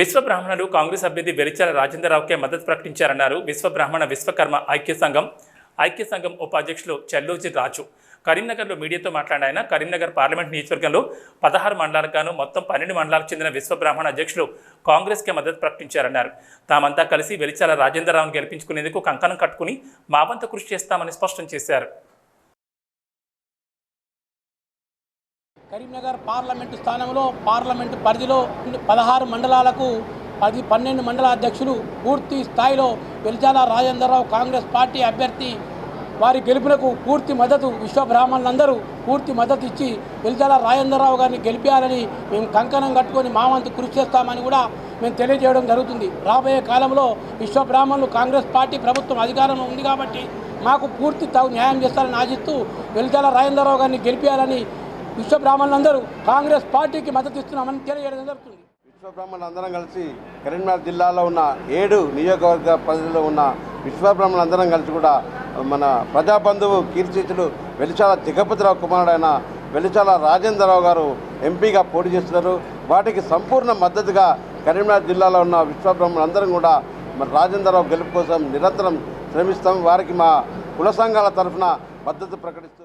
విశ్వ బ్రాహ్మణులు కాంగ్రెస్ అభ్యర్థి వెలిచాల రాజేంద్రరావుకే మద్దతు ప్రకటించారన్నారు. విశ్వ బ్రాహ్మణ విశ్వకర్మ ఐక్య సంఘం ఐక్య సంఘం ఉపాధ్యక్షులు చెల్లోజి రాజు. కరీంనగర్లో మీడియాతో మాట్లాడిన ఆయన కరీంనగర్ పార్లమెంట్ నియోజకవర్గంలో పదహారు మండలాలకు గాను మొత్తం పన్నెండు మండలాలకు చెందిన విశ్వ బ్రాహ్మణ అధ్యక్షులు కాంగ్రెస్కే మద్దతు ప్రకటించారన్నారు. తామంతా కలిసి వెలిచాల రాజేంద్రరావును గెలిపించుకునేందుకు కంకణం కట్టుకుని మా వంతు కృషి చేస్తామని స్పష్టం చేశారు. కరీంనగర్ పార్లమెంటు స్థానంలో పార్లమెంటు పరిధిలో పదహారు మండలాలకు పది పన్నెండు మండల అధ్యక్షులు పూర్తి స్థాయిలో వెలిజాల రాజేంద్రరావు కాంగ్రెస్ పార్టీ అభ్యర్థి. వారి గెలుపునకు పూర్తి మద్దతు విశ్వ బ్రాహ్మణులందరూ పూర్తి మద్దతు ఇచ్చి వెలిజాల రాజేంద్రరావు గారిని గెలిపారని మేము కంకణం కట్టుకొని మా వంతు కృషి చేస్తామని కూడా మేము తెలియజేయడం జరుగుతుంది. రాబోయే కాలంలో విశ్వ బ్రాహ్మణులు కాంగ్రెస్ పార్టీ ప్రభుత్వం అధికారంలో ఉంది కాబట్టి మాకు పూర్తి తగు న్యాయం చేస్తారని ఆశిస్తూ వెలిజాల రాజేంద్రరావు గారిని గెలిపించాలని విశ్వ బ్రాహ్మణులందరూ కాంగ్రెస్ పార్టీకి మద్దతు ఇస్తున్నామని తెలియజేయడం జరుగుతుంది. విశ్వబ్రహ్మణులు అందరం కలిసి కరీంనగర్ జిల్లాలో ఉన్న ఏడు నియోజకవర్గ పరిధిలో ఉన్న విశ్వబ్రహ్మణులు అందరం కలిసి కూడా మన ప్రజాబంధువు కీర్తితులు వెలిచాల జగపతిరావు కుమారుడైన వెలిచాల రాజేంద్రరావు గారు ఎంపీగా పోటీ చేస్తున్నారు. వాటికి సంపూర్ణ మద్దతుగా కరీంనగర్ జిల్లాలో ఉన్న విశ్వబ్రహ్మణులు అందరం కూడా మరి రాజేంద్రరావు గెలుపు కోసం నిరంతరం శ్రమిస్తాం. వారికి మా కుల సంఘాల తరఫున మద్దతు ప్రకటిస్తూ